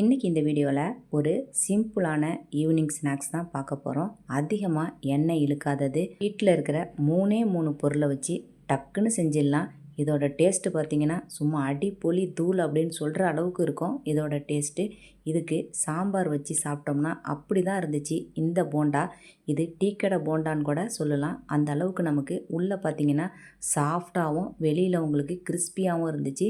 இன்றைக்கி இந்த வீடியோவில் ஒரு சிம்பிளான ஈவினிங் ஸ்நாக்ஸ் தான் பார்க்க போகிறோம் அதிகமாக எண்ணெய் இழுக்காதது. வீட்டில் இருக்கிற மூணே மூணு பொருளை வச்சு டக்குன்னு செஞ்சிடலாம். இதோட டேஸ்ட்டு பார்த்தீங்கன்னா சும்மா அடி பொலி தூள் அப்படின்னு சொல்கிற அளவுக்கு இருக்கும் இதோட டேஸ்ட்டு. இதுக்கு சாம்பார் வச்சு சாப்பிட்டோம்னா அப்படி தான் இருந்துச்சு. இந்த போண்டா இது டீக்கடை போண்டான்னு கூட சொல்லலாம். அந்த அளவுக்கு நமக்கு உள்ளே பார்த்தீங்கன்னா சாஃப்டாகவும் வெளியில் உங்களுக்கு கிறிஸ்பியாகவும் இருந்துச்சு.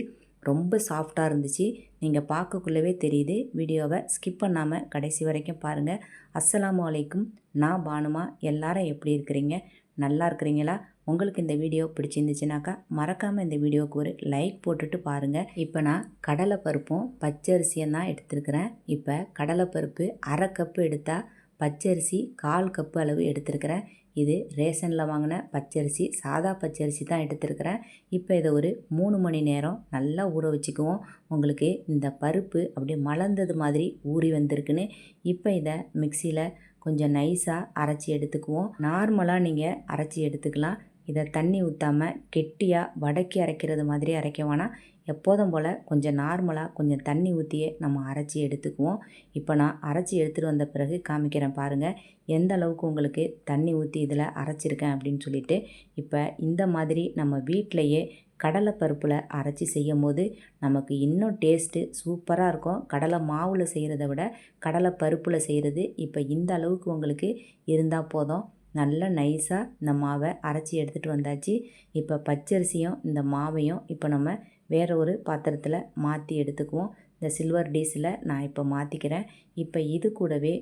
ரொம்ப சாஃப்டாக இருந்துச்சு. நீங்கள் பார்க்கக்குள்ளவே தெரியுது. வீடியோவை ஸ்கிப் பண்ணாமல் கடைசி வரைக்கும் பாருங்கள் அஸ்ஸலாமு வலைக்கும் நான் பானுமா. எல்லாரும் எப்படி இருக்கிறீங்க? நல்லா இருக்கிறீங்களா? உங்களுக்கு இந்த வீடியோ பிடிச்சிருந்துச்சுனாக்கா மறக்காமல் இந்த வீடியோவுக்கு ஒரு லைக் போட்டுட்டு பாருங்கள் இப்போ நான் கடலைப்பருப்பும் பச்சரிசியும் தான் எடுத்துருக்கிறேன். இப்போ கடலைப்பருப்பு அரை கப்பு எடுத்தால் பச்சரிசி கால் கப்பு அளவு எடுத்துருக்கிறேன். இது ரேஷனில் வாங்கின பச்சரிசி சாதா பச்சரிசி தான் எடுத்துருக்கிறேன். இப்போ இதை ஒரு மூணு மணி நேரம் நல்லா ஊற வச்சுக்குவோம். உங்களுக்கு இந்த பருப்பு அப்படியே மலர்ந்தது மாதிரி ஊறி வந்திருக்குன்னு இப்போ இதை மிக்சியில் கொஞ்சம் நைஸாக அரைச்சி எடுத்துக்குவோம். நார்மலாக நீங்கள் அரைச்சி எடுத்துக்கலாம். இதை தண்ணி ஊற்றாமல் கெட்டியாக வடக்கி அரைக்கிறது மாதிரி அரைக்க வேணாம் எப்போதும் போல் கொஞ்சம் நார்மலாக கொஞ்சம் தண்ணி ஊற்றியே நம்ம அரைச்சி எடுத்துக்குவோம். இப்போ நான் அரைச்சி எடுத்துகிட்டு வந்த பிறகு காமிக்கிறேன் பாருங்கள் எந்த அளவுக்கு உங்களுக்கு தண்ணி ஊற்றி இதில் அரைச்சிருக்கேன் அப்படின்னு சொல்லிட்டு இப்போ இந்த மாதிரி நம்ம வீட்டிலையே கடலை பருப்பில் அரைச்சி செய்யும் போது நமக்கு இன்னும் டேஸ்ட்டு சூப்பராக இருக்கும். கடலை மாவில் செய்கிறத விட கடலை பருப்பில் செய்கிறது இப்போ இந்த அளவுக்கு உங்களுக்கு இருந்தால் போதும். நல்லா நைஸாக இந்த மாவை அரைச்சி எடுத்துகிட்டு வந்தாச்சு. இப்போ பச்சரிசியும் இந்த மாவையும் இப்போ நம்ம வேறு ஒரு பாத்திரத்தில் மாற்றி எடுத்துக்குவோம். இந்த சில்வர் டீஸில் நான் இப்போ மாற்றிக்கிறேன் இப்போ இது கூடவே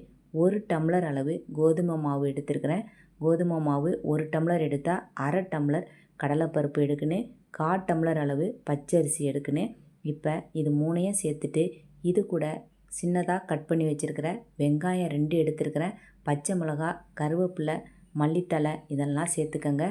ஒரு டம்ளர் அளவு கோதுமை மாவு எடுத்துருக்கிறேன். கோதுமை மாவு ஒரு டம்ளர் எடுத்தால் அரை டம்ளர் கடலைப்பருப்பு எடுக்கணும் கால் டம்ளர் அளவு பச்சரிசி எடுக்கணும் இப்போ இது மூணையும் சேர்த்துட்டு இது கூட சின்னதாக கட் பண்ணி வச்சுருக்கிற வெங்காயம் ரெண்டு எடுத்துருக்கிறேன். பச்சை மிளகா கருவேப்பிலை மல்லித்தழை இதெல்லாம் சேர்த்துக்கங்க.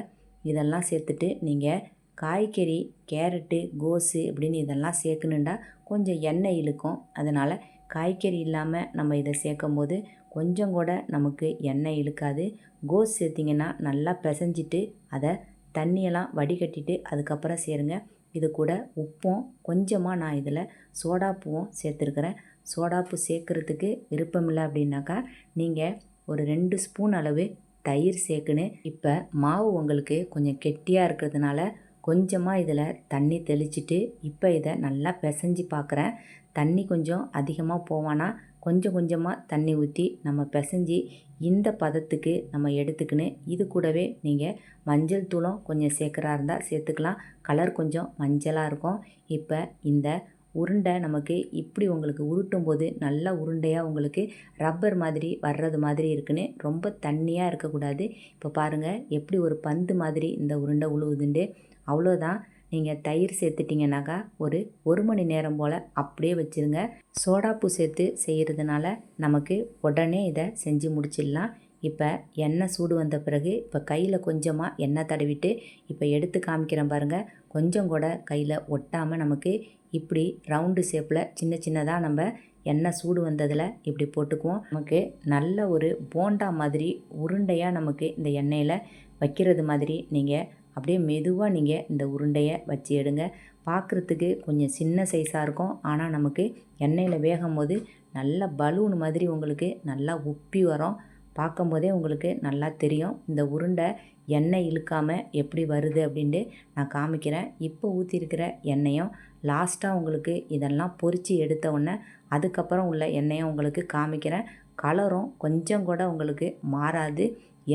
இதெல்லாம் சேர்த்துட்டு நீங்கள் காய்கறி கேரட்டு கோஸு இப்படின்னு இதெல்லாம் சேர்க்கணுண்டா கொஞ்சம் எண்ணெய் இழுக்கும். அதனால் காய்கறி இல்லாமல் நம்ம இதை சேர்க்கும் போது கொஞ்சம் கூட நமக்கு எண்ணெய் இழுக்காது. கோஸ் சேர்த்திங்கன்னா நல்லா பிசைஞ்சிட்டு அதை தண்ணியெல்லாம் வடிகட்டிட்டு அதுக்கப்புறம் சேருங்க. இது கூட உப்பும் கொஞ்சமாக நான் இதில் சோடாப்பூவும் சேர்த்துருக்குறேன். சோடாப்பு சேர்க்குறதுக்கு விருப்பமில்லை அப்படின்னாக்கா நீங்கள் ஒரு ரெண்டு ஸ்பூன் அளவு தயிர் சேர்க்குன்னு இப்போ மாவு உங்களுக்கு கொஞ்சம் கெட்டியாக இருக்கிறதுனால கொஞ்சமாக இதில் தண்ணி தெளிச்சிட்டு இப்போ இதை நல்லா பிசைஞ்சு பார்க்குறேன் தண்ணி கொஞ்சம் அதிகமாக போவானா கொஞ்சம் கொஞ்சமாக தண்ணி ஊற்றி நம்ம பிசைஞ்சு இந்த பதத்துக்கு நம்ம எடுத்துக்கின்னு இது கூடவே நீங்கள் மஞ்சள் தூளும் கொஞ்சம் சேர்க்குறா இருந்தால் சேர்த்துக்கலாம். கலர் கொஞ்சம் மஞ்சளாக இருக்கும். இப்போ இந்த உருண்டை நமக்கு இப்படி உங்களுக்கு உருட்டும் போது நல்லா உருண்டையாக உங்களுக்கு ரப்பர் மாதிரி வர்றது மாதிரி இருக்குன்னு ரொம்ப தண்ணியாக இருக்கக்கூடாது. இப்போ பாருங்கள் எப்படி ஒரு பந்து மாதிரி இந்த உருண்டை உழுவுதுண்டு. அவ்வளோதான் நீங்கள் தயிர் சேர்த்துட்டிங்கனாக்கா ஒரு ஒரு மணி நேரம் போல் அப்படியே வச்சுருங்க. சோடாப்பூ சேர்த்து செய்கிறதுனால நமக்கு உடனே இதை செஞ்சு முடிச்சிடலாம். இப்போ எண்ணெய் சூடு வந்த பிறகு இப்போ கையில் கொஞ்சமாக எண்ணெய் தடவிட்டு இப்போ எடுத்து காமிக்கிறேன் பாருங்கள் கொஞ்சம் கூட கையில் ஒட்டாமல் நமக்கு இப்படி ரவுண்டு ஷேப்பில் சின்ன சின்னதாக நம்ம எண்ணெய் சூடு வந்ததில் இப்படி போட்டுக்குவோம். நமக்கு நல்ல ஒரு போண்டா மாதிரி உருண்டையாக நமக்கு இந்த எண்ணெயில் வைக்கிறது மாதிரி நீங்கள் அப்படியே மெதுவாக நீங்கள் இந்த உருண்டையை வச்சு எடுங்க. பார்க்குறதுக்கு கொஞ்சம் சின்ன சைஸாக இருக்கும். ஆனால் நமக்கு எண்ணெயில் வேகும் போது நல்ல பலூன் மாதிரி உங்களுக்கு நல்லா உப்பி வரும். பார்க்கும்போதே உங்களுக்கு நல்லா தெரியும். இந்த உருண்டை எண்ணெய் இழுக்காமல் எப்படி வருது அப்படின்ட்டு நான் காமிக்கிறேன். இப்போ ஊற்றிருக்கிற எண்ணெயும் லாஸ்ட்டாக உங்களுக்கு இதெல்லாம் பொறித்து எடுத்த உடனே அதுக்கப்புறம் உள்ள எண்ணெயும் உங்களுக்கு காமிக்கிறேன். கலரும் கொஞ்சம் கூட உங்களுக்கு மாறாது.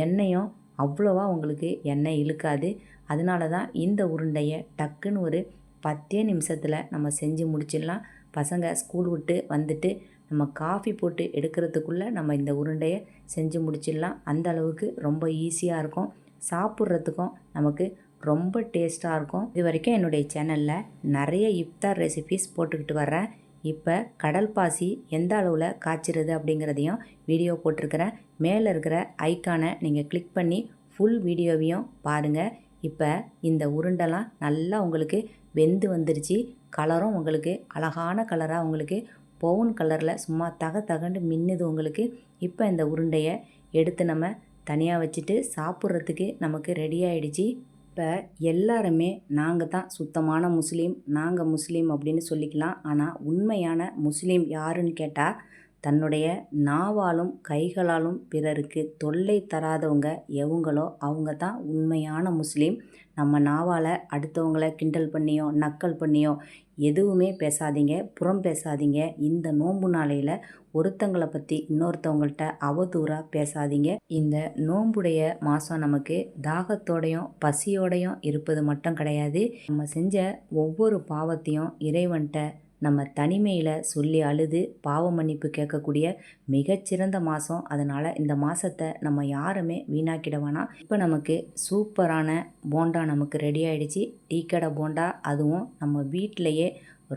எண்ணெயும் அவ்வளோவா உங்களுக்கு எண்ணெய் இழுக்காது. அதனால தான் இந்த உருண்டையை டக்குன்னு ஒரு பத்தே நிமிஷத்தில் நம்ம செஞ்சு முடிச்சிடலாம். பசங்க ஸ்கூல் விட்டு வந்துட்டு நம்ம காஃபி போட்டு எடுக்கிறதுக்குள்ளே நம்ம இந்த உருண்டையை செஞ்சு முடிச்சிடலாம். அந்த அளவுக்கு ரொம்ப ஈஸியாக இருக்கும். சாப்பிட்றதுக்கும் நமக்கு ரொம்ப டேஸ்ட்டாக இருக்கும். இது வரைக்கும் என்னுடைய சேனலில் நிறைய இஃப்தார் ரெசிபீஸ் போட்டுக்கிட்டு வரேன் இப்போ கடல் பாசி எந்த அளவில் காய்ச்சிறது அப்படிங்கிறதையும் வீடியோ போட்டிருக்கிறேன். மேலே இருக்கிற ஐக்கானை நீங்கள் கிளிக் பண்ணி ஃபுல் வீடியோவையும் பாருங்கள் இப்போ இந்த உருண்டெல்லாம் நல்லா உங்களுக்கு வெந்து வந்துருச்சு. கலரும் உங்களுக்கு அழகான கலராக உங்களுக்கு பவுன் கலரில் சும்மா தக தகண்டு மின்னுது உங்களுக்கு. இப்போ இந்த உருண்டையை எடுத்து நம்ம தனியாக வச்சுட்டு சாப்பிட்றதுக்கு நமக்கு ரெடி ஆகிடுச்சி இப்போ எல்லாருமே நாங்கள் தான் சுத்தமான முஸ்லீம் நாங்கள் முஸ்லீம் அப்படின்னு சொல்லிக்கலாம். ஆனால் உண்மையான முஸ்லீம் யாருன்னு கேட்டால் தன்னுடைய நாவாலும் கைகளாலும் பிறருக்கு தொல்லை தராதவங்க எவங்களோ அவங்க தான் உண்மையான முஸ்லீம். நம்ம நாவால் அடுத்தவங்களை கிண்டல் பண்ணியோ நக்கல் பண்ணியோ எதுவுமே பேசாதீங்க புறம் பேசாதீங்க. இந்த நோன்பு நாளையில் ஒருத்தங்களை பற்றி இன்னொருத்தவங்கள்ட்ட அவதூறாக பேசாதீங்க. இந்த நோன்புடைய மாதம் நமக்கு தாகத்தோடையும் பசியோடையும் இருப்பது மட்டும் கிடையாது. நம்ம செஞ்ச ஒவ்வொரு பாவத்தையும் இறைவன்கிட்ட நம்ம தனிமையில் சொல்லி அழுது பாவ மன்னிப்பு கேட்கக்கூடிய மிகச்சிறந்த மாதம் அதனால் இந்த மாதத்தை நம்ம யாருமே வீணாக்கிட வேணாம். இப்போ நமக்கு சூப்பரான போண்டா நமக்கு ரெடி ஆகிடுச்சு டீ கடை போண்டா அதுவும் நம்ம வீட்டிலையே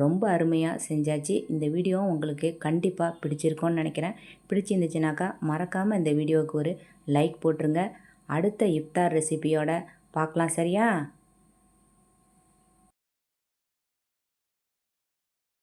ரொம்ப அருமையாக செஞ்சாச்சு. இந்த வீடியோ உங்களுக்கு கண்டிப்பாக பிடிச்சிருக்கோன்னு நினைக்கிறேன். பிடிச்சிருந்துச்சுனாக்கா மறக்காமல் இந்த வீடியோவுக்கு ஒரு லைக் போட்டுருங்க. அடுத்த இஃப்தார் ரெசிபியோட பார்க்கலாம் சரியா?